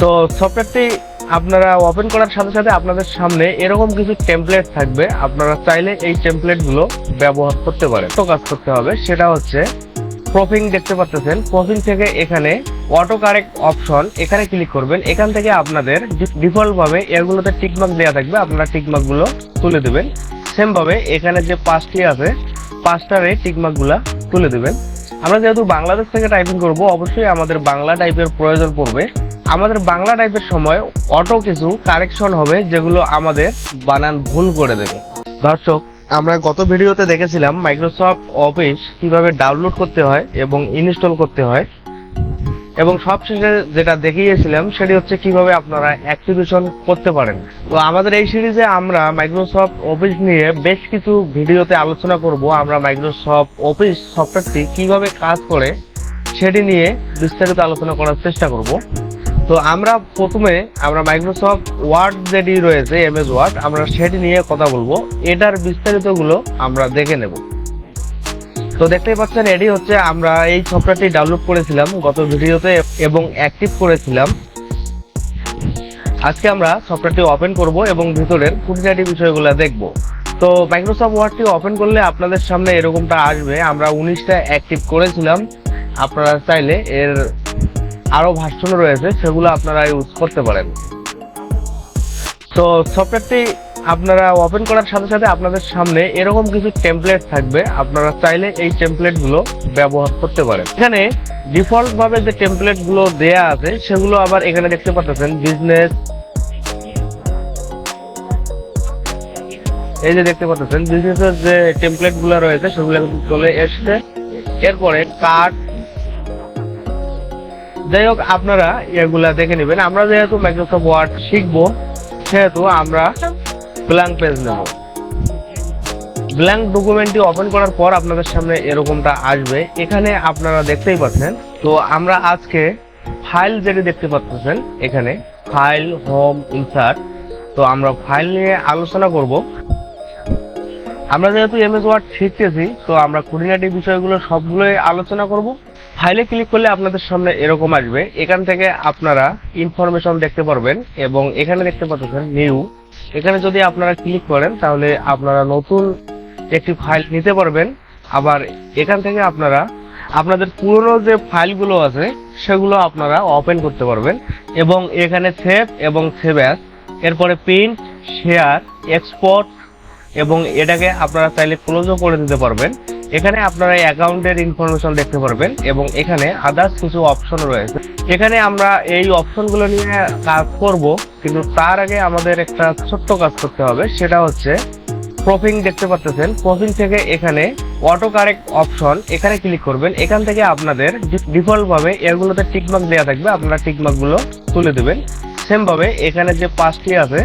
তো সফটওয়্যারটি আপনারা ওপেন করার সাথে সাথে আপনাদের সামনে এরকম কিছু টেমপ্লেট থাকবে। আপনারা চাইলে এই টেমপ্লেটগুলো ব্যবহার করতে পারেন। তো কাজ করতে হবে? সেটা হচ্ছে প্রফিং দেখতে পাচ্ছেন। প্রফিং থেকে এখানে অটো কারেক্ট অপশন এখানে ক্লিক করবেন। এখান থেকে আপনাদের ডিফল্ট ভাবে এগুলোতে টিকমার্ক দেওয়া থাকবে। আপনারা টিকমার্কগুলো তুলে দেবেন। সেম ভাবে এখানে যে পাঁচটি আছে, পাঁচটারে টিকমার্কগুলা তুলে দেবেন। আমরা যেহেতু বাংলাদেশ থেকে টাইপিং করব, অবশ্যই আমাদের বাংলা টাইপের প্রয়োজন পড়বে। আমাদের বাংলা টাইপের সময় অটো কিছু কারেকশন হবে যেগুলো আমাদের বানান ভুল করে দেবে। দর্শক, আমরা গত ভিডিওতে দেখেছিলাম মাইক্রোসফট অফিস কীভাবে ডাউনলোড করতে হয় এবং ইনস্টল করতে হয়। এবং সবশেষে যেটা দেখিয়েছিলাম সেটি হচ্ছে কীভাবে আপনারা অ্যাক্টিভেশন করতে পারেন। তো আমাদের এই সিরিজে আমরা মাইক্রোসফট অফিস নিয়ে বেশ কিছু ভিডিওতে আলোচনা করব। আমরা মাইক্রোসফট অফিস সফটওয়্যারটি কীভাবে কাজ করে সেটি নিয়ে বিস্তারিত আলোচনা করার চেষ্টা করব। তো আমরা প্রথমে, আমরা মাইক্রোসফট ওয়ার্ড যেটি রয়েছে এমএস ওয়ার্ড আমরা সেটি নিয়ে কথা বলব। এটার বিস্তারিতগুলো আমরা দেখে নেব। তো দেখতেই পাচ্ছেন, এটি হচ্ছে আমরা এই সফটওয়্যারটি ডাউনলোড করেছিলাম গত ভিডিওতে এবং অ্যাক্টিভ করেছিলাম। আজকে আমরা সফটওয়্যারটি ওপেন করব এবং ভিতরের খুঁটিনাটি বিষয়গুলো দেখব। তো মাইক্রোসফট ওয়ার্ডটি ওপেন করলে আপনাদের সামনে এরকমটা আসবে। আমরা উনিশটা অ্যাক্টিভ করেছিলাম। আপনারা চাইলে এর আরও ভার্সন রয়েছে, সেগুলো আপনারা ইউজ করতে পারেন। তো সফটওয়্যারটি আপনারা ওপেন করার সাথে সাথে আপনাদের সামনে এরকম কিছু টেমপ্লেট থাকবে। আপনারা চাইলে এই টেমপ্লেটগুলো ব্যবহার করতে পারেন। এখানে ডিফল্ট ভাবে যে টেমপ্লেটগুলো দেয়া আছে, সেগুলো আবার এখানে দেখতে পাচ্ছেন বিজনেস এই যে দেখতে পাচ্ছেন বিজনেসের যে টেমপ্লেটগুলো রয়েছে, সেগুলো চলে এসছে। এরপরে কার্ড যাই হোক, আপনারা এগুলা দেখে নেবেন। আমরা যেহেতু মাইক্রোসফট ওয়ার্ড শিখব, সেহেতু আমরা ব্ল্যাঙ্ক পেজ নেব। ব্ল্যাঙ্ক ডকুমেন্টটি ওপেন করার পর আপনাদের সামনে এরকমটা আসবে। এখানে আপনারা দেখতেই পাচ্ছেন। তো আমরা আজকে ফাইল যেটি দেখতে পাচ্ছেন, এখানে ফাইল হোম ইনসার্ট তো আমরা ফাইল নিয়ে আলোচনা করব। আমরা যেহেতু এমএস ওয়ার্ড শিখতেছি তো আমরা খুঁটিনাটি বিষয়গুলো সবগুলোই আলোচনা করব। ফাইলে ক্লিক করলে আপনাদের সামনে এরকম আসবে। এখান থেকে আপনারা ইনফরমেশন দেখতে পারবেন এবং এখানে দেখতে পাচ্ছেন নিউ এখানে যদি আপনারা ক্লিক করেন, তাহলে আপনারা নতুন একটি ফাইল নিতে পারবেন। আবার এখান থেকে আপনারা, আপনাদের পুরনো যে ফাইলগুলো আছে, সেগুলো আপনারা ওপেন করতে পারবেন। এবং এখানে সেভ এবং সেভ অ্যাস এরপরে প্রিন্ট শেয়ার এক্সপোর্ট এবং এটাকে আপনারা চাইলে ক্লোজও করে দিতে পারবেন। এখানে আপনারা অ্যাকাউন্টের ইনফরমেশন দেখতে পারবেন এবং এখানে আদার্স কিছু অপশন রয়েছে। এখানে আমরা এই অপশনগুলো নিয়ে কাজ করব, কিন্তু তার আগে আমাদের একটা ছোট্ট কাজ করতে হবে। সেটা হচ্ছে প্রফিং দেখতে পাচ্ছেন প্রফিং থেকে এখানে অটো কারেক্ট অপশন এখানে ক্লিক করবেন। এখান থেকে আপনাদের ডিফল্ট ভাবে এগুলোতে টিকমার্ক দেওয়া থাকবে। আপনারা টিকমার্কগুলো তুলে দেবেন। সেমভাবে এখানে যে পাঁচটি আছে,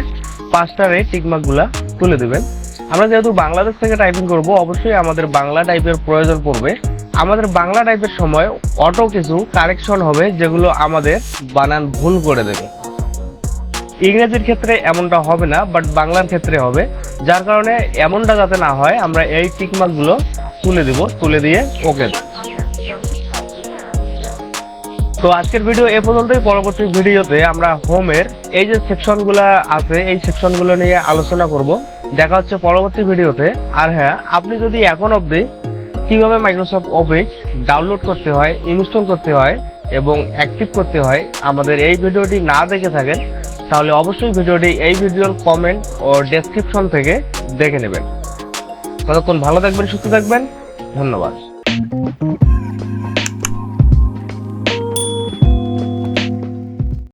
পাঁচটারে টিকমার্কগুলো তুলে দেবেন। আমরা যেহেতু বাংলাদেশ থেকে টাইপিং করব, অবশ্যই আমাদের বাংলা টাইপের প্রয়োজন পড়বে। আমাদের বাংলা টাইপের সময় অটো কিছু কারেকশন হবে, যেগুলো আমাদের বানান ভুল করে দেবে। ইংরেজির ক্ষেত্রে এমনটা হবে না বাট বাংলার ক্ষেত্রে হবে। যার কারণে এমনটা যাতে না হয়, আমরা এই টিকমার্কগুলো তুলে দিব, তুলে দিয়ে ওকে তো আজকের ভিডিও এ পর্যন্তই। পরবর্তী ভিডিওতে আমরা হোমের এই যে সেকশনগুলো আছে, এই সেকশনগুলো নিয়ে আলোচনা করব। দেখা হচ্ছে পরবর্তী ভিডিওতে। আর হ্যাঁ আপনি যদি এখন অবধি কীভাবে মাইক্রোসফট অফিস ডাউনলোড করতে হয় ইনস্টল করতে হয় এবং অ্যাক্টিভ করতে হয় আমাদের এই ভিডিওটি না দেখে থাকেন, তাহলে অবশ্যই ভিডিওটি এই ভিডিওর কমেন্ট ও ডেসক্রিপশন থেকে দেখে নেবেন। ততক্ষণ ভালো থাকবেন, সুস্থ থাকবেন, ধন্যবাদ।